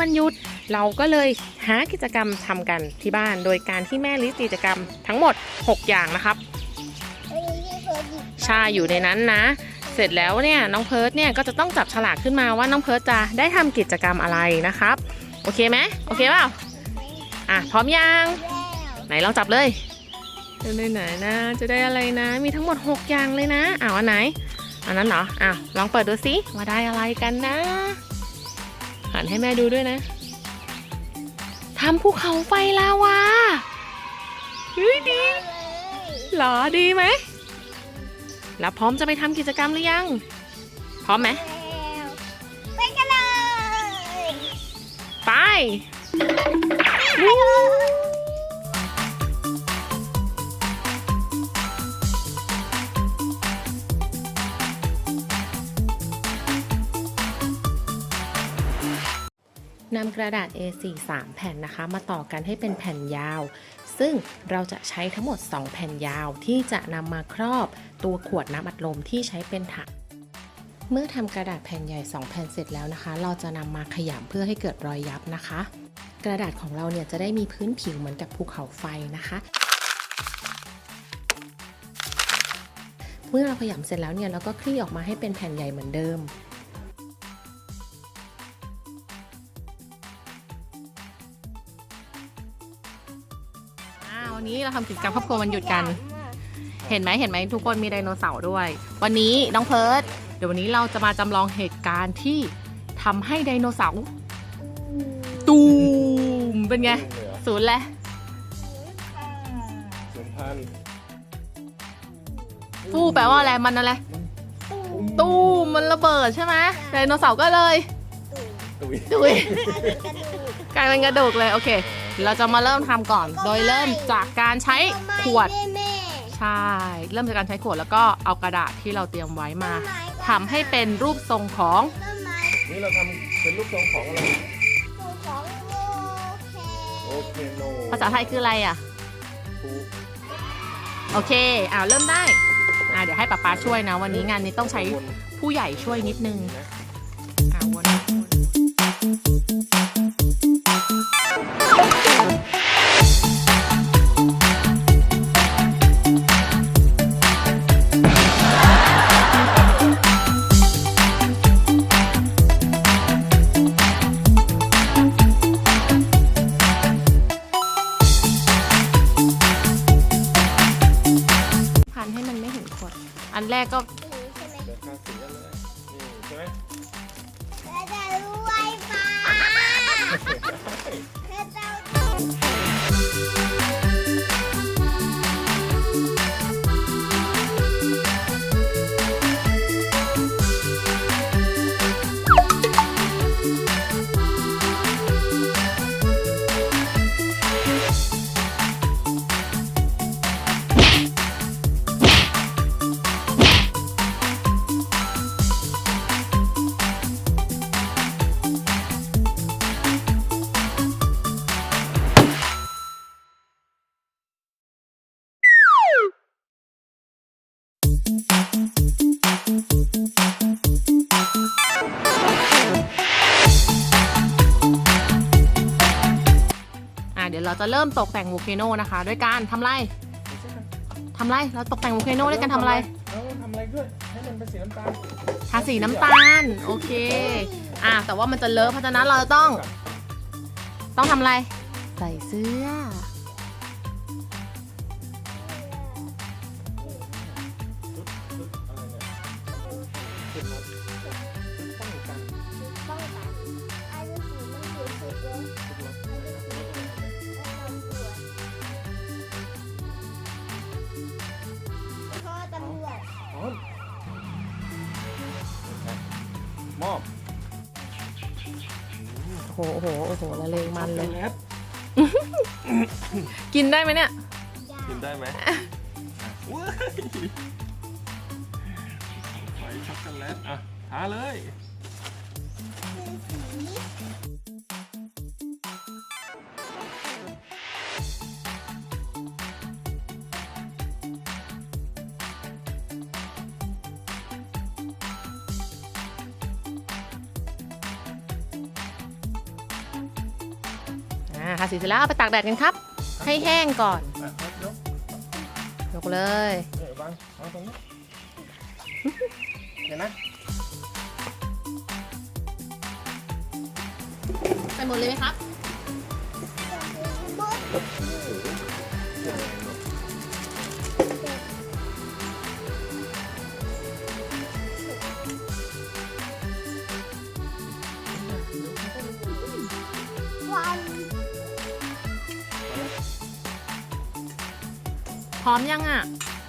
วันหยุด เราก็เลยหากิจกรรมทำกันที่บ้าน โดยการที่แม่ลิสต์กิจกรรมทั้งหมด 6 อย่างนะครับใช่อยู่ในนั้นนะ เสร็จแล้วเนี่ยน้องเพิร์ดเนี่ยก็จะต้องจับฉลากขึ้นมาว่าน้องเพิร์ดจะได้ทำกิจกรรมอะไรนะครับ โอเคไหมโอเคเปล่าอะพร้อมยังไหนลองจับเลยไหนไหนๆนะ จะได้อะไรนะ มีทั้งหมด 6 อย่างเลยนะอ้าวอันไหน อันนั้นเหรออ้าวลองเปิดดูสิว่าได้อะไรกันนะ หันให้แม่ดูด้วยนะทำภูเขาไฟลาวาเฮ้ยดีเหรอดีไหมแล้วพร้อมจะไปทำกิจกรรมหรือยัง พร้อมไหมไปกันเลย ไป นำกระดาษ A4 3 แผ่นนะคะ มาต่อกันให้เป็นแผ่นยาว ซึ่งเราจะใช้ทั้งหมด 2 แผ่นยาวที่จะนำมาครอบตัวขวดน้ำอัดลมที่ใช้เป็นถังเมื่อทำกระดาษแผ่นใหญ่ 2 แผ่นเสร็จแล้วนะคะ เราจะนำมาขยำเพื่อให้เกิดรอยยับนะคะ กระดาษของเราเนี่ยจะได้มีพื้นผิวเหมือนกับภูเขาไฟนะคะ เมื่อเราขยำเสร็จแล้วเนี่ยเราก็คลี่ออกมาให้เป็นแผ่นใหญ่เหมือนเดิม วันนี้เราทำกิจกรรมครอบครัววันหยุดกัน เห็นไหมเห็นไหมทุกคนมีไดโนเสาร์ด้วย วันนี้น้องเพิร์ดเดี๋ยววันนี้เราจะมาจำลองเหตุการณ์ที่ทำให้ไดโนเสาร์ตูมเป็นไงศูนย์แหละศูนย์พันฟูแปลว่าอะไรมันอะไรตูมมันระเบิดใช่ไหมไดโนเสาร์ก็เลยตุยดุยกลายเป็นกระดูกเลยโอเค เราจะมาเริ่มทำก่อน โดยเริ่มจากการใช้ขวด แม่ใช่ เริ่มจากการใช้ขวดแล้วก็เอากระดาษที่เราเตรียมไว้มาทำให้เป็นรูปทรงของต้นไม้นี่เราทำเป็นรูปทรงของอะไรถูกของโอเคโอเคโนภาษาไทยคืออะไรอะ ภูโอเคอ้าวเริ่มได้อ่าเดี๋ยวให้ป๊าป๊าช่วยนะ วันนี้งานนี้ต้องใช้วนผู้ใหญ่ช่วยนิดนึงนะ อ่าวนพั แรกก็ จะเริ่มตกแต่งโวลเคโนนะคะด้วยการทำไรทำไรเราตกแต่งโวลเคโนด้วยการทำอะไรเอาทำอะไรด้วยให้มันเป็นสีน้ำตาลทาสีน้ำตาลโอเคอ่าแต่ว่ามันจะเลอะเพราะฉะนั้นเราจะต้อง ต้องทำอะไร ใส่เสื้อ หโอ้โหโอ้โหละเลงมันเลย ช็อกโกแลตกินได้ไหมเนี่ย กินได้ไหมว้ายไฟช็อกโกแลตอะทาเลยอ่ ทาสีเสร็จแล้วเอาไปตากแดดกันครับ ให้แห้งก่อนอะครับยกยกเลยเนี่ยวางวางตรงนี้เห็นนะใส่หมดเลยไหมครับ ร้อมยังอะ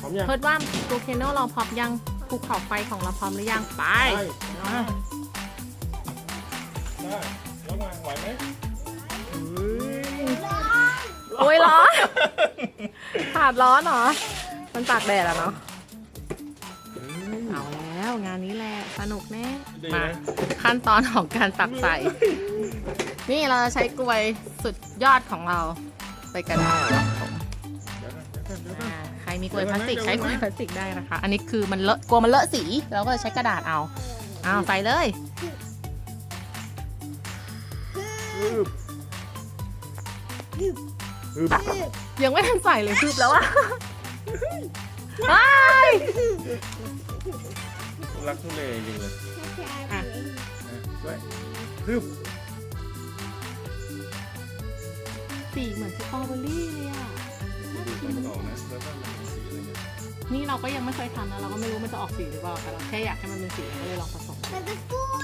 พร้อมยังเพิร์ดว่าตัวเคโนเราพร้อมยังภูเขาไฟของเราพร้อมหรือยังไปได้ได้ได้แล้วมาไหวไหมโอ้ยร้อนขาดร้อนเหรอ มันตากแดดอะเนาะเอาแล้วงานนี้แหละสนุกแน่ดีมานะขั้นตอนของการตักใส่ นี่เราจะใช้กลวยสุดยอดของเราไปกระด อ่าใครมีกลวยพลาสติกเดี๋ยวนะใช้กลวยพลาสติกได้นะคะ อันนี้คือมันเลอะกลัวมันเลอะสีเราก็เลยใช้กระดาษเอาเอาใส่เลยฮึบฮึบยังไม่ทันใส่เลยคืบแล้วอะว้ายรักทุเลจริงเลยอะอะช่วยฮึบสีเหมือนสตรอเบอรี่เลยอะ ดูตอนมันออกนะแล้วก็มันเป็นสีอะไรเนี่ยนี่เราก็ยังไม่เคยทำนะเราก็ไม่รู้มันจะออกสีหรือเปล่าแต่เราแค่อยากให้มันเป็นสีก็เลยลองผสม มันจะฟูแล้วแ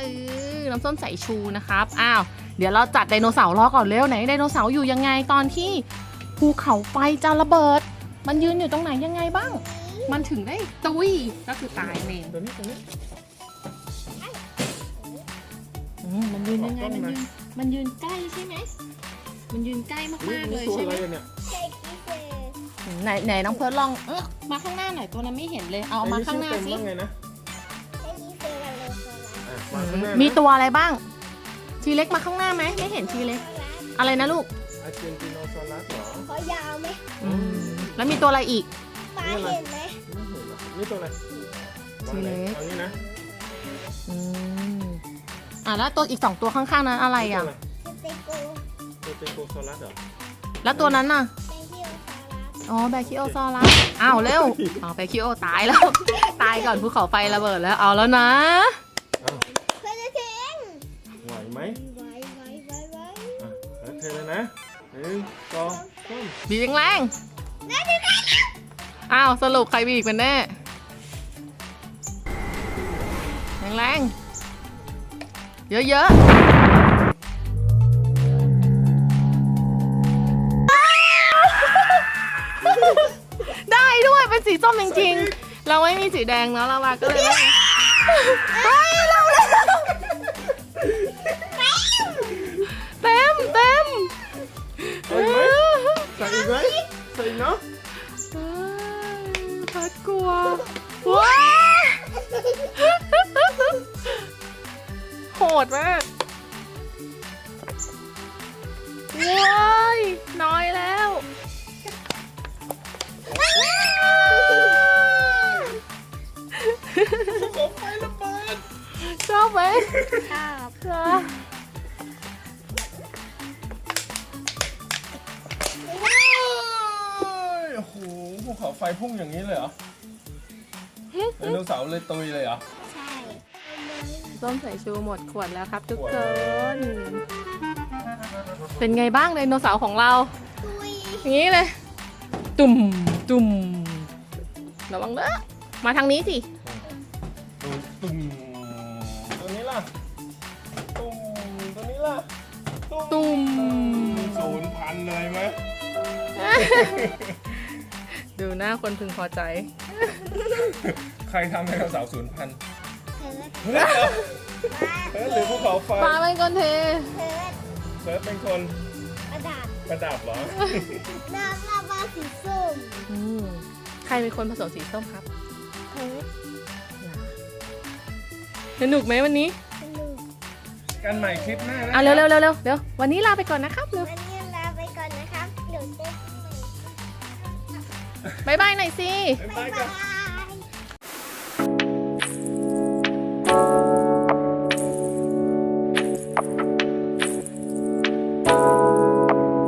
เออน้ำส้มสายชูนะครับอ้าวเดี๋ยวเราจัดไดโนเสาร์รอก่อนเร็วไหนไดโนเสาร์อยู่ยังไงตอนที่ภูเขาไฟจะระเบิด มันยืนอยู่ตรงไหนยังไงบ้าง มันถึงได้ตุยก็คือตายเองตัวนี้ตัวนี้อืมมันยืนยังไงขอบคุมันณยืนะนมันยืนใกล้ใช่ไหมมันยืนใกล้นี่มากๆเลนี่ยตัวใช่อะไหไรมเนี่ยเช็คอีเซไหนไหนน้องเพิร์ลลองเออมาข้างหน้าหน่อยตัวนั้นไม่เห็นเลยเอามาข้างหน้าไอ้สิ วางข้างหน้ามีนะตัวอะไรบ้าง ทีเล็กมาข้างหน้าไหมไม่เห็นทีเล็ก อะไรนะลูกอาเจนติโนซอรัสเหรอขอยาวไหมอืมแล้วมีตัวอะไรอีกป้าเห็นไหมไม่เห็นหรอกนี่ตัวอะไรวางไหนทีเล็ก เอานี่นะอืมอะแล้วตัวอีกสองตัวข้างๆนั้นอะไรอะนี่สเตโกตัวอะไรตัวเตโกซอรัสเหรอแล้วตัวนั้นน่ะแบงคิโอซารัสอ๋อแบคิโอซอรัสอ้าวเร็วอ๋อแบคิโอตายแล้ว ตายก่อนภูเขาไฟระเบิดแล้วเอาแล้วนะะแล้วเทเลยนะหนึ่งสองสามบีบแรงๆอ้าวสรุปใครบีบกันแน่แรงๆเยอะๆ ได้ด้วยเป็นสีส้มจริงๆ เราไม่มีสีแดงเนาะเราว่าก็เลยไม่ ใส่อีก ไฟพุ่งอย่างนี้เลยเหรอไดโนเสาร์เลยตุยเลยเหรอ ใช่ส้มใส่ชูหมดขวดแล้วครับทุกขวดคน เป็นไงบ้างไดโนเสาร์ของเรา ตุยอย่างนี้เลย ตุ่มตุ่มระวังเลอะมาทางนี้สิตุ่มตุ่มตัวนี้ล่ะ ตุ่มตัวนี้ล่ะ ตุ่มศูนย์พันเลยไหม ดูหน้าคนพึงพอใจ ใครทำให้เราสาวศูนย์พันเพิฮ้ยหรือภูเขาไฟปลาเป็นคนเท เพิเซิร์ฟเป็นคนประดับประดับเหรอ น้ำลาวาสีส้มใครเป็นคนผสมสีส้มครับเพิร์สนุกไหมวันนี้ สนุกกันใหม่คลิปหน้านะเอาเร็วเร็วเร็วเร็วเร็ววันนี้ลาไปก่อนนะครับเร็ว บายบายหน่อยสิบายบาย